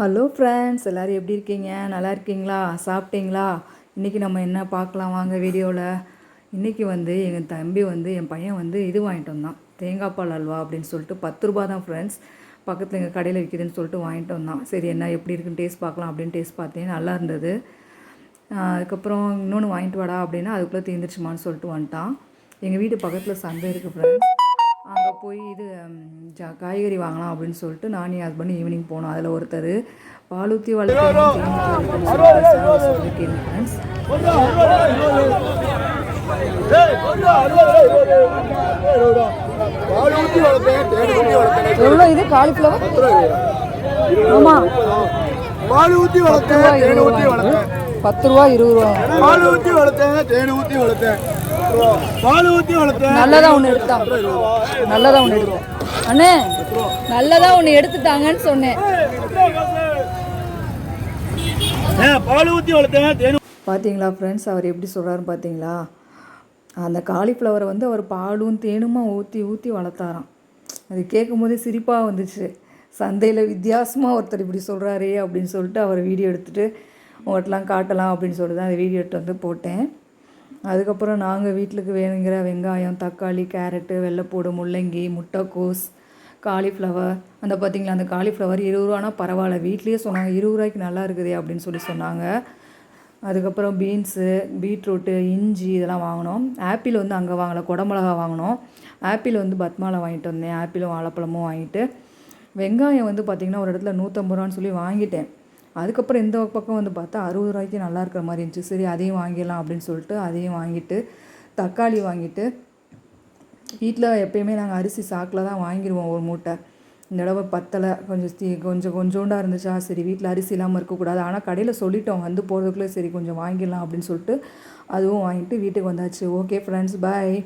Hello friends எல்லோரும் எப்படி இருக்கீங்க? நல்லா இருக்கீங்களா? சாப்பிட்டீங்களா? இன்றைக்கி நம்ம என்ன பார்க்கலாம்? வாங்க வீடியோவில் இன்றைக்கி வந்து எங்கள் தம்பி வந்து என் பையன் வந்து இது வாங்கிட்டு வந்தான். தேங்காய் பால் அல்வா அப்படின்னு சொல்லிட்டு பத்து ரூபா தான் ஃப்ரெண்ட்ஸ் பக்கத்தில் எங்கள் கடையில் விற்கிதுன்னு சொல்லிட்டு வாங்கிட்டு வந்தான். சரி என்ன எப்படி இருக்குன்னு டேஸ்ட் பார்க்கலாம் அப்படின்னு டேஸ்ட் பார்த்தேன். நல்லா இருந்தது. அதுக்கப்புறம் இன்னொன்று வாங்கிட்டு வாடா அப்படின்னா அதுக்குள்ளே தீர்ந்துருச்சுமான்னு சொல்லிட்டு வந்துட்டான். எங்கள் வீட்டு பக்கத்தில் சந்தை இருக்குது ஃப்ரெண்ட்ஸ் அங்கே போய் இது ஜா- காய்கறி வாங்கலாம் அப்படின்னு சொல்லிட்டு நான் என் ஹஸ்பண்ட் ஈவினிங் போனோம் அதில் ஒருத்தர் பாலூத்தி எவ்வளோ இது காலிஃப்ளவர் ஆமாம் பால் ஊத்தி வளர்த்தேன் பத்து ரூபா இருபது ரூபா பால் ஊத்தி வளர்த்தேன் தேன் ஊத்தி வளர்த்தேன் பால் ஊத்தி வளர்த்தேன் நல்லதா ஒன்று எடுத்தான். நல்லதா ஒன்று எடுத்தான். அண்ணே நல்லதா ஒன்று எடுத்துட்டாங்கன்னு சொன்னேன். பால் ஊத்தி வளர்த்தேன் பார்த்தீங்களா ஃப்ரெண்ட்ஸ் அவர் எப்படி சொல்கிறாருன்னு பார்த்தீங்களா அந்த காலிஃப்ளவரை வந்து அவர் பாலும் தேனுமா ஊற்றி ஊற்றி வளர்த்தாராம். அது கேட்கும் போதே சிரிப்பாக வந்துச்சு. சந்தையில் வித்தியாசமாக ஒருத்தர் இப்படி சொல்கிறாரே அப்படின்னு சொல்லிட்டு அவர் வீடியோ எடுத்துகிட்டு உங்கள்கிட்டலாம் காட்டலாம் அப்படின்னு சொல்லிட்டு தான் அந்த வீடியோ எடுத்து வந்து போட்டேன். அதுக்கப்புறம் நாங்கள் வீட்டுக்கு வேணுங்கிற வெங்காயம் தக்காளி கேரட்டு வெள்ளைப்பூடு முள்ளங்கி முட்டைக்கோஸ் காலிஃப்ளவர். அந்த பார்த்தீங்களா அந்த காலிஃப்ளவர் இருபது ரூபானா பரவாயில்ல. வீட்லேயே சொன்னாங்க இருபது ரூபாய்க்கு நல்லா இருக்குதே அப்படின்னு சொல்லி சொன்னாங்க. அதுக்கப்புறம் பீன்ஸு பீட்ரூட்டு இஞ்சி இதெல்லாம் வாங்கினோம். ஆப்பிள் வந்து அங்கே வாங்கலை குடமிளகா வாங்கினோம். ஆப்பிள் வந்து பத்மாவில் வாங்கிட்டு வந்தேன். ஆப்பிளும் வாழைப்பழமும் வாங்கிட்டு. வெங்காயம் வந்து பார்த்திங்கன்னா ஒரு இடத்துல நூற்றம்பது ரூபான்னு சொல்லி வாங்கிட்டேன். அதுக்கப்புறம் இந்த பக்கம் வந்து பார்த்தா அறுபது ரூபாய்க்கு நல்லா இருக்கிற மாதிரி இருந்துச்சு. சரி அதையும் வாங்கிடலாம் அப்படின்னு சொல்லிட்டு அதையும் வாங்கிட்டு தக்காளி வாங்கிட்டு வீட்டில் எப்பயுமே நாங்கள் அரிசி சாக்கில் தான் வாங்கிடுவோம் ஒரு மூட்டை. இந்த தடவை பத்தலை கொஞ்சம் தீ கொஞ்சம் கொஞ்சோண்டாக இருந்துச்சா? சரி வீட்டில் அரிசி இல்லாமல் இருக்கக்கூடாது ஆனால் கடையில் சொல்லிட்டோம் வந்து போகிறதுக்குள்ளே சரி கொஞ்சம் வாங்கிடலாம் அப்படின்னு சொல்லிட்டு அதுவும் வாங்கிட்டு வீட்டுக்கு வந்தாச்சு. Okay friends bye